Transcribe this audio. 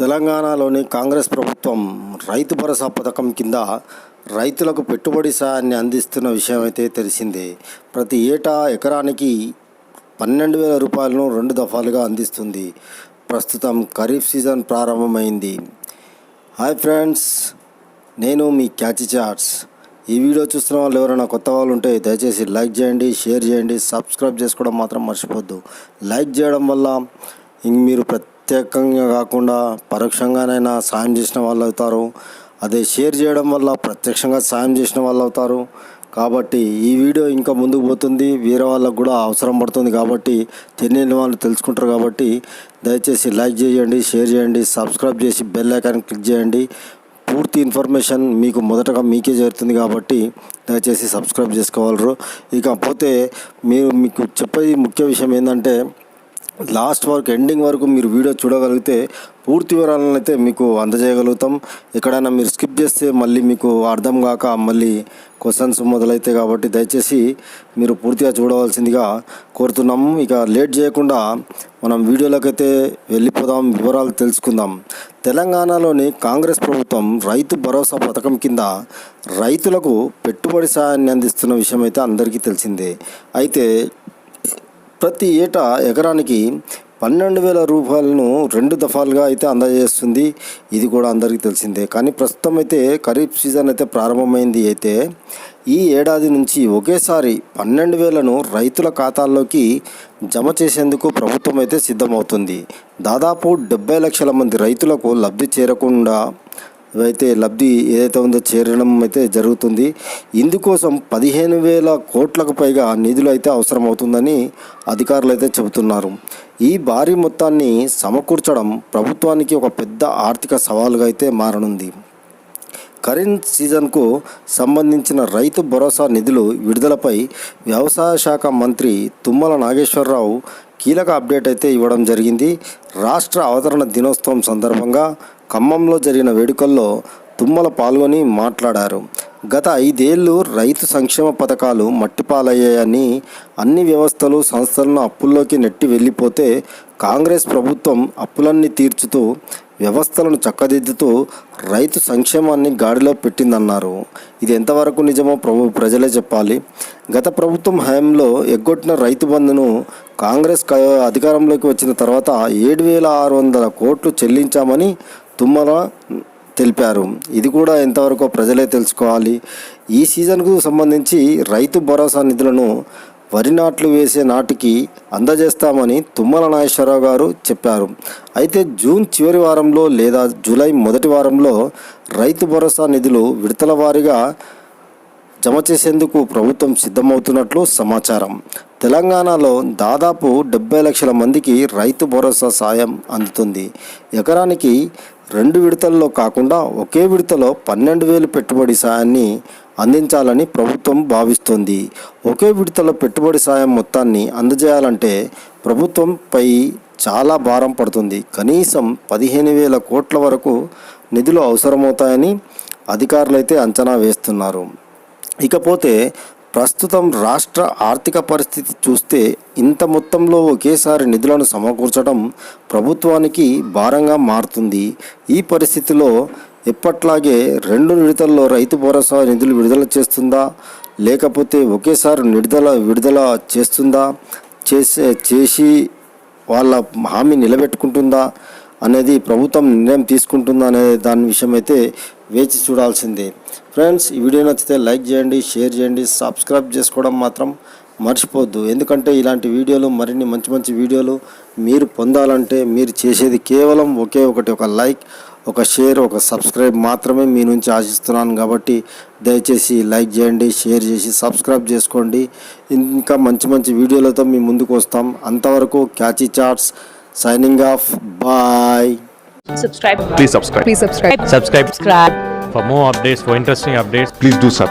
తెలంగాణలోని కాంగ్రెస్ ప్రభుత్వం రైతు భరోసా పథకం కింద రైతులకు పెట్టుబడి సాయాన్ని అందిస్తున్న విషయం అయితే తెలిసిందే. ప్రతి ఏటా ఎకరానికి పన్నెండు వేల రూపాయలను రెండు దఫాలుగా అందిస్తుంది. ప్రస్తుతం ఖరీఫ్ సీజన్ ప్రారంభమైంది. హాయ్ ఫ్రెండ్స్ నేను మీ క్యాచి చాట్స్ ఈ వీడియో చూస్తున్న వాళ్ళు ఎవరైనా కొత్త వాళ్ళు ఉంటే దయచేసి లైక్ చేయండి షేర్ చేయండి సబ్స్క్రైబ్ చేసుకోవడం మాత్రం మర్చిపోద్దు. లైక్ చేయడం వల్ల ఇంక మీరు ప్రత్యేకంగా కాకుండా పరోక్షంగానైనా సాయం చేసిన వాళ్ళు అవుతారు. అదే షేర్ చేయడం వల్ల ప్రత్యక్షంగా సాయం చేసిన వాళ్ళు అవుతారు. కాబట్టి ఈ వీడియో ఇంకా ముందుకు పోతుంది. వేరే వాళ్ళకు కూడా అవసరం పడుతుంది కాబట్టి తెలియని వాళ్ళు తెలుసుకుంటారు కాబట్టి దయచేసి లైక్ చేయండి షేర్ చేయండి సబ్స్క్రైబ్ చేసి బెల్ ఐకాన్ క్లిక్ చేయండి. పూర్తి ఇన్ఫర్మేషన్ మీకు మొదటగా మీకే చేరుతుంది కాబట్టి దయచేసి సబ్స్క్రైబ్ చేసుకోగలరు ఇకపోతే మీరు మీకు చెప్పేది ముఖ్య విషయం ఏంటంటే లాస్ట్ వరకు ఎండింగ్ వరకు మీరు వీడియో చూడగలిగితే పూర్తి వివరాలను అయితే మీకు అందజేయగలుగుతాం. ఎక్కడైనా మీరు స్కిప్ చేస్తే మళ్ళీ మీకు అర్థం కాక మళ్ళీ క్వశ్చన్స్ మొదలైతే కాబట్టి దయచేసి మీరు పూర్తిగా చూడవలసిందిగా కోరుతున్నాము ఇక లేట్ చేయకుండా మనం వీడియోలోకైతే వెళ్ళిపోదాం వివరాలు తెలుసుకుందాం. తెలంగాణలోని కాంగ్రెస్ ప్రభుత్వం రైతు భరోసా పథకం కింద రైతులకు పెట్టుబడి సాయాన్ని అందిస్తున్న విషయం అయితే అందరికీ తెలిసిందే. అయితే ప్రతి ఏటా ఎకరానికి పన్నెండు వేల రూపాయలను రెండు దఫాలుగా అయితే అందజేస్తుంది. ఇది కూడా అందరికీ తెలిసిందే. కానీ ప్రస్తుతం అయితే ఖరీఫ్ సీజన్ అయితే ప్రారంభమైంది అయితే ఈ ఏడాది నుంచి ఒకేసారి పన్నెండు వేలను రైతుల ఖాతాల్లోకి జమ చేసేందుకు ప్రభుత్వం అయితే సిద్ధమవుతుంది. దాదాపు డెబ్బై లక్షల మంది రైతులకు లబ్ధి చేరకుండా అయితే లబ్ధి ఏదైతే ఉందో చేరడం అయితే జరుగుతుంది. ఇందుకోసం పదిహేను వేల కోట్లకు పైగా నిధులు అయితే అవసరం అవుతుందని అధికారులు అయితే చెబుతున్నారు. ఈ భారీ మొత్తాన్ని సమకూర్చడం ప్రభుత్వానికి ఒక పెద్ద ఆర్థిక సవాలుగా అయితే మారనుంది. కరెంట్ సీజన్కు సంబంధించిన రైతు భరోసా నిధులు విడుదలపై వ్యవసాయ శాఖ మంత్రి తుమ్మల నాగేశ్వరరావు కీలక అప్డేట్ అయితే ఇవ్వడం జరిగింది. రాష్ట్ర అవతరణ దినోత్సవం సందర్భంగా ఖమ్మంలో జరిగిన వేడుకల్లో తుమ్మల పాల్గొని మాట్లాడారు. గత ఐదేళ్ళు రైతు సంక్షేమ పథకాలు మట్టిపాలయ్యాయని అన్ని వ్యవస్థలు సంస్థలను అప్పుల్లోకి నెట్టి వెళ్ళిపోతే కాంగ్రెస్ ప్రభుత్వం అప్పులన్నీ తీర్చుతూ వ్యవస్థలను చక్కదిద్దుతూ రైతు సంక్షేమాన్ని గాడిలో పెట్టిందన్నారు. ఇది ఎంతవరకు నిజమో ప్రభు ప్రజలే చెప్పాలి. గత ప్రభుత్వం హయాంలో ఎగ్గొట్టిన రైతు బంధును కాంగ్రెస్ క- అధికారంలోకి వచ్చిన తర్వాత ఏడు వేల ఆరు వందల కోట్లు చెల్లించామని తుమ్మల తెలిపారు. ఇది కూడా ఎంతవరకు ప్రజలే తెలుసుకోవాలి? ఈ సీజన్కు సంబంధించి రైతు భరోసా నిధులను వరి నాట్లు వేసే నాటికి అందజేస్తామని తుమ్మల నాగేశ్వరరావు గారు చెప్పారు. అయితే జూన్ చివరి వారంలో లేదా జూలై మొదటి వారంలో రైతు భరోసా నిధులు విడతల వారీగా జమ చేసేందుకు ప్రభుత్వం సిద్ధమవుతున్నట్లు సమాచారం. తెలంగాణలో దాదాపు డెబ్బై లక్షల మందికి రైతు భరోసా సాయం అందుతుంది. ఎకరానికి రెండు విడతల్లో కాకుండా ఒకే విడతలో పన్నెండు వేలు పెట్టుబడి సాయాన్ని అందించాలని ప్రభుత్వం భావిస్తోంది. ఒకే విడతలో పెట్టుబడి సాయం మొత్తాన్ని అందజేయాలంటే ప్రభుత్వంపై చాలా భారం పడుతుంది. కనీసం పదిహేను వేల కోట్ల వరకు నిధులు అవసరమవుతాయని అధికారులైతే అంచనా వేస్తున్నారు. ఇకపోతే ప్రస్తుతం రాష్ట్ర ఆర్థిక పరిస్థితి చూస్తే ఇంత మొత్తంలో ఒకేసారి నిధులను సమకూర్చడం ప్రభుత్వానికి భారంగా మారుతుంది. ఈ పరిస్థితిలో ఎప్పట్లాగే రెండు విడతల్లో రైతు భరోసా నిధులు విడుదల చేస్తుందా? లేకపోతే ఒకేసారి నిడుదల విడుదల చేస్తుందా? చేసే చేసి వాళ్ళ హామీ నిలబెట్టుకుంటుందా? అనేది ప్రభుత్వం నిర్ణయం తీసుకుంటుందా అనే దాని విషయం అయితే వేచి చూడాల్సిందే. ఫ్రెండ్స్ ఈ వీడియో నచ్చితే లైక్ చేయండి షేర్ చేయండి సబ్స్క్రైబ్ చేసుకోవడం మాత్రం మర్చిపోవద్దు ఎందుకంటే ఇలాంటి వీడియోలు మరిన్ని మంచి మంచి వీడియోలు మీరు పొందాలంటే మీరు చేసేది కేవలం ఒకే ఒకటి ఒక లైక్ ఒక షేర్ ఒక సబ్స్క్రైబ్ మాత్రమే మీ నుంచి ఆశిస్తున్నాను కాబట్టి దయచేసి లైక్ చేయండి షేర్ చేసి సబ్స్క్రైబ్ చేసుకోండి. ఇంకా మంచి మంచి వీడియోలతో మీ ముందుకు వస్తాం. అంతవరకు catchy charts signing off bye. Subscribe Please subscribe. please subscribe Subscribe subscribe for more updates, for interesting updates. Please do subscribe.